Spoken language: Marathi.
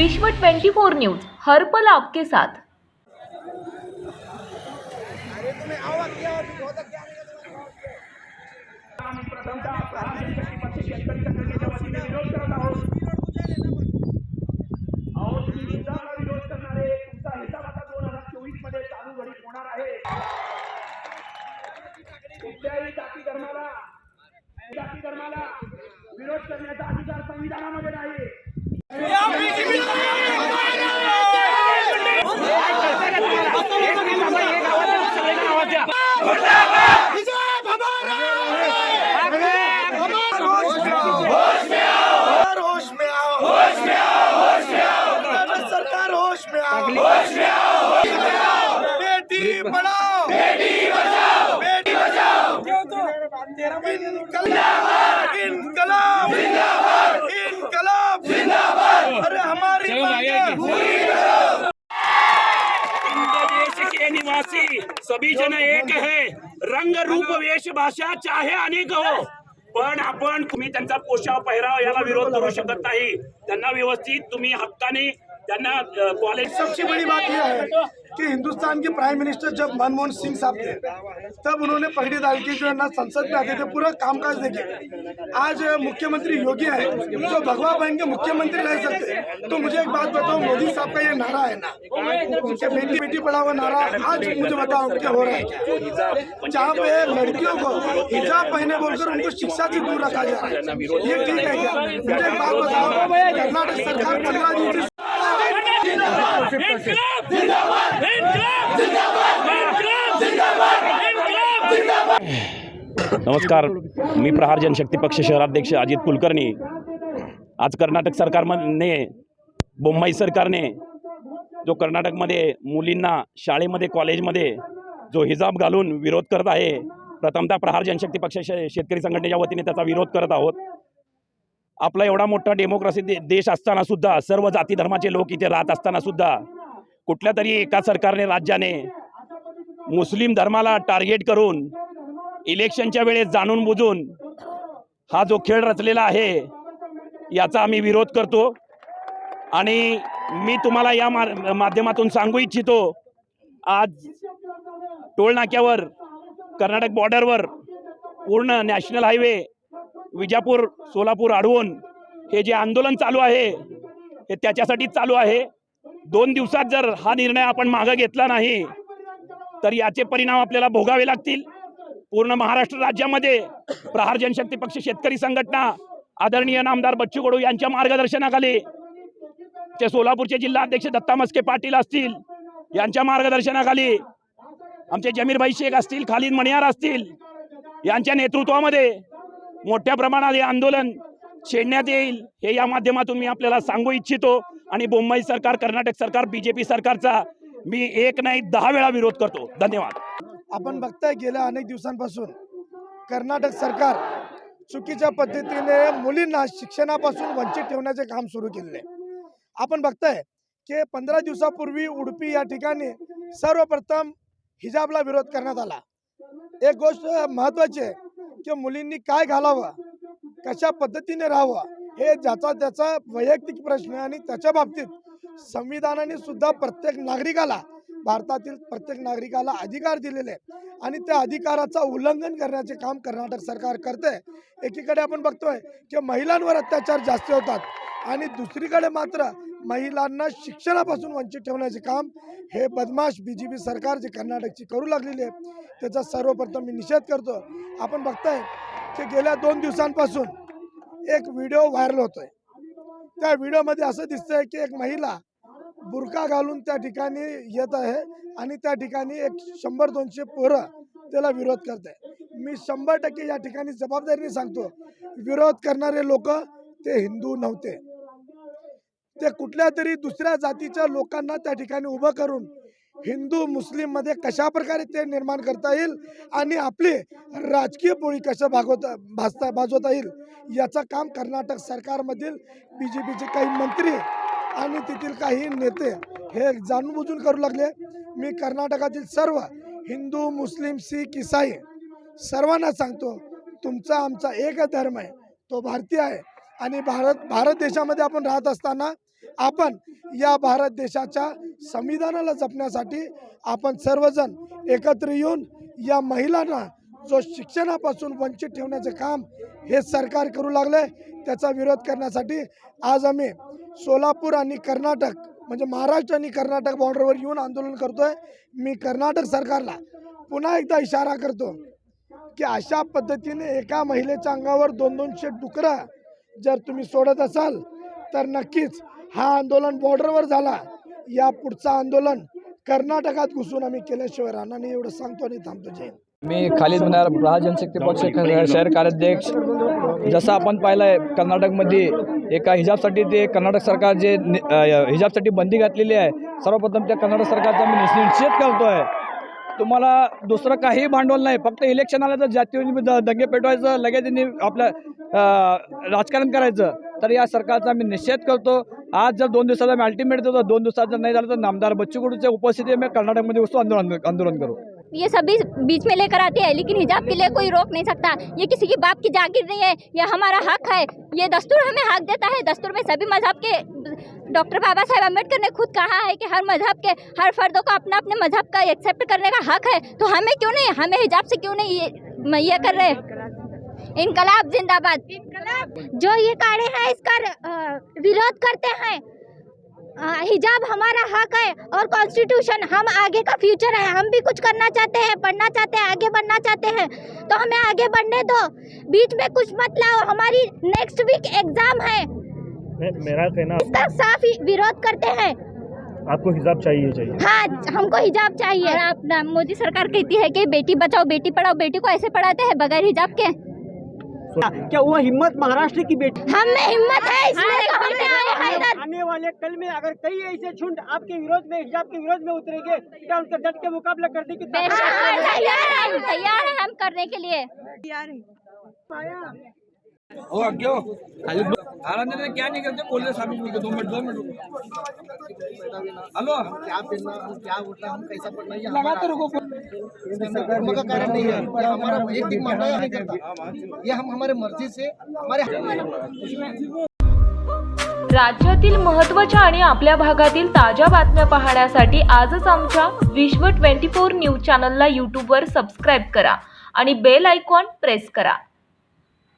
विश्व 24 न्यूज हर पल आपके साथ. अहो चालू होणार आहे कुठल्याही जाती धर्माला जाती धर्माला विरोध करण्याचा अधिकार संविधानामध्ये नाही. बेटी पढ़ाओ बेटी बचाओ बेटी बचाओ इनकलाब इनकलाब इनकलाब जिंदाबाद अरे हमारी मांगे पूरी हिंद देश आदिवासी सभी जन एक है। रंग रूप वेश भाषा चाहे अनेक हो पण आपण तुम्ही त्यांचा पोशाख पहिराव याला विरोध करू शकत नाही. त्यांना व्यवस्थित तुम्ही हक्काने त्यांना कॉलेज सबसे बड़ी बात यह है कि हिंदुस्तान के प्राइम मिनिस्टर जब मनमोहन सिंह साहब थे, तब उन्होंने पगड़ी डाल के जो है ना संसद में आते थे, पूरा कामकाज देखे आज मुख्यमंत्री योगी है, जो भगवा पहन के मुख्यमंत्री रह सकते तो मुझे एक बात बताओ, मोदी साहब का ये नारा है ना? उनके बेटी बेटी पढ़ाओ नारा आज मुझे बताओ कि हो रहा है जहाँ पे लड़कियों को हिजाब पहने बोलकर उनको शिक्षा से दूर रखा जा रहा है। ये ठीक है क्या? मुझे एक बात बताओ, कर्नाटक सरकार पंद्रह दिन से नमस्कार. मी प्रहार जनशक्ती पक्ष शहराध्यक्ष अजित कुलकर्णी. आज कर्नाटक सरकारने बोंबाई सरकारने जो कर्नाटकमध्ये मुलींना शाळेमध्ये कॉलेजमध्ये जो हिजाब घालून विरोध करत आहे प्रथमतः प्रहार जनशक्ती पक्ष शेतकरी संघटनेच्या वतीने त्याचा विरोध करत आहोत. आपला एवढा मोठा डेमोक्रेसी दे देश असताना सुद्धा सर्व जाती धर्माचे लोक इथे राहत असताना सुद्धा कुठल्या तरी एका सरकारने राज्याने मुस्लिम धर्माला टार्गेट करून इलेक्शनच्या वेळेस जाणून बुजून हा जो खेळ रचलेला आहे याचा आम्ही विरोध करतो. आणि मी तुम्हाला या मा माध्यमातून सांगू इच्छितो आज टोलनाक्यावर कर्नाटक बॉर्डरवर पूर्ण नॅशनल हायवे विजापूर सोलापूर अडवून हे जे आंदोलन चालू आहे हे त्याच्यासाठीच चालू आहे. दोन दिवसात जर हा निर्णय आपण मागं घेतला नाही तर याचे परिणाम आपल्याला भोगावे लागतील. पूर्ण महाराष्ट्र राज्यामध्ये प्रहार जनशक्ती पक्ष शेतकरी संघटना आदरणीय नामदार बच्चू कडू यांच्या मार्गदर्शनाखाली ते सोलापूरचे जिल्हा अध्यक्ष दत्ता मस्के पाटील असतील यांच्या मार्गदर्शनाखाली आमचे जमीरभाई शेख असतील खालीद मणियार असतील यांच्या नेतृत्वामध्ये मोठ्या प्रमाणात हे आंदोलन छेडण्यात येईल हे या माध्यमातून मी आपल्याला सांगू इच्छितो. आणि बोंबई सरकार कर्नाटक सरकार बीजेपी सरकारचा मी एक नाही दहा वेळा विरोध करतो. धन्यवाद. आपण बघताय गेल्या अनेक दिवसांपासून कर्नाटक सरकार चुकीच्या पद्धतीने मुलींना शिक्षणापासून वंचित ठेवण्याचे काम सुरू केलेले आहे. आपण बघताय की पंधरा दिवसापूर्वी उडपी या ठिकाणी सर्वप्रथम हिजाबला विरोध करण्यात आला. एक गोष्ट महत्वाची आहे की मुलींनी काय घालावं? कशा पद्धतीने राहावं? हे ज्याचा त्याचा वैयक्तिक प्रश्न आहे आणि त्याच्या बाबतीत संविधानाने सुद्धा प्रत्येक नागरिकाला भारतातील प्रत्येक नागरिकाला अधिकार दिलेले आहे आणि त्या अधिकाराचा उल्लंघन करण्याचे काम कर्नाटक सरकार करते एकीकडे आपण बघतोय की महिलांवर अत्याचार जास्त होतात. आणि दुसरीकडे मात्र महिलांना शिक्षणापासून वंचित ठेवण्याचे काम हे बदमाश बी जे पी सरकार जे कर्नाटकची करू लागलेली आहे त्याचा सर्वप्रथम मी निषेध करतो. आपण बघताय की गेल्या दोन दिवसांपासून एक व्हिडिओ व्हायरल होतोय. त्या व्हिडिओमध्ये असं दिसतंय की एक महिला बुरका घालून त्या ठिकाणी येत आहे आणि त्या ठिकाणी एक शंभर दोनशे पोरं त्याला विरोध करत आहे मी शंभर टक्के या ठिकाणी जबाबदारीने सांगतो विरोध करणारे लोक ते हिंदू नव्हते. ते कुठल्या तरी दुसऱ्या जातीच्या लोकांना त्या ठिकाणी उभं करून हिंदू मुस्लिममध्ये कशा प्रकारे ते निर्माण करता येईल आणि आपली राजकीय पोळी कशा भागवता भाजता भाजवता येईल याचं काम कर्नाटक सरकारमधील बी जे पीचे काही मंत्री आणि तेथील काही नेते हे जाणूनबुजून करू लागले. मी कर्नाटकातील सर्व हिंदू मुस्लिम शीख इसाई सर्वांना सांगतो तुमचा आमचा एक धर्म आहे तो भारतीय आहे. आणि भारत भारत देशामध्ये आपण राहत असताना आपण या भारत देशाच्या संविधानाला जपण्यासाठी आपण सर्वजण एकत्र येऊन या महिलांना जो शिक्षणापासून वंचित ठेवण्याचे काम हे सरकार करू लागले त्याचा विरोध करण्यासाठी आज आम्ही सोलापूर आणि कर्नाटक म्हणजे महाराष्ट्र आणि कर्नाटक बॉर्डरवर येऊन आंदोलन करतोय. मी कर्नाटक सरकारला पुन्हा एकदा इशारा करतो की अशा पद्धतीने एका महिलेच्या अंगावर दोन दोनशे डुकरं जर तुम्ही सोडत असाल तर नक्कीच हा आंदोलन बॉर्डरवर झाला. या पुढचं आंदोलन कर्नाटकात घुसून आम्ही केल्याशिवाय राहणार नाही एवढं सांगतो आणि थांबतो. जय हिंद. मी खालीद मनार प्रहार जनशक्ती पक्ष शहर कार्याध्यक्ष. जसं आपण पाहिलं आहे कर्नाटकमध्ये एका हिजाबसाठी ते कर्नाटक सरकार जे हिजाबसाठी बंदी घातलेली आहे सर्वप्रथम त्या कर्नाटक सरकारचा मी निषेध करतो आहे तुम्हाला दुसरं काही भांडवल नाही फक्त इलेक्शन आलं तर जातीय दंगे पेटवायचं लगेच त्यांनी आपलं राजकारण करायचं. तर या सरकारचा मी निषेध करतो. आज जर दोन दिवसाचा मी अल्टिमेट देतो दोन दिवसात जर नाही झालं तर नामदार बच्चू कडूच्या उपस्थितीत मी कर्नाटकमध्ये वस्तू आंदोलन आंदोलन करू. ये सभी बीच में लेकर आते हैं लेकिन हिजाब के लिए कोई रोक नहीं सकता। ये किसी की बाप की जागीर नहीं है ये हमारा हक है। ये दस्तूर हमें हक देता है दस्तूर में सभी मजहब के डॉक्टर बाबा साहेब अंबेडकर ने खुद कहा है कि हर मज़हब के, हर फर्दों को अपना अपने मज़हब का एक्सेप्ट करने का हक है। तो हमें क्यों नहीं, हमें हिजाब से क्यों नहीं ये कर रहे इनकलाब जिंदाबाद। जो ये काढ़े हैं, इसका विरोध करते हैं। हिजाब हमारा हक है और कॉन्स्टिट्यूशन हम आगे का फ्यूचर है। हम भी कुछ करना चाहते हैं, पढ़ना चाहते हैं, आगे बढ़ना चाहते हैं। तो हमें आगे बढ़ने दो। बीच में कुछ मत लाओ। हमारी नेक्स्ट वीक एग्ज़ाम है। मेरा कहना इसका साफ़ ही विरोध करते हैं। आपको हिजाब चाहिए चाहिए। हाँ हमको हिजाब चाहिए। और आप मोदी सरकार कहती है कि बेटी बचाओ बेटी पढ़ाओ बेटी को ऐसे पढ़ाते हैं बगैर हिजाब के। क्या वो हिम्मत महाराष्ट्र की बेटी? हम में हिम्मत है इसलिए तो हमने आए हैं आने वाले कल में अगर कई ऐसे झुंड आपके विरोध में हिजाब के विरोध में उतरेंगे क्या उनके डट के मुकाबला करने की हाँ, हाँ, तैयार है हम करने के तैयार है। लिए क्या नहीं करते बोल साबित नहीं दो मिनट दो मिनट हेलो? क्या पढ़ना हम क्या उठना हम कैसा पढ़ना ये लगाते रहो धर्म का कारण नहीं है ये हमारा एक दिन मानना नहीं करता। ये हम हमारे मर्जी से हमारे राज्यातील महत्त्वाच्या आणि आपल्या भागातील ताज्या बातम्या पाहण्यासाठी आजच आमच्या विश्व 24 न्यूज चॅनलला यूट्यूबवर सबस्क्राईब करा आणि बेल आयकॉन प्रेस करा.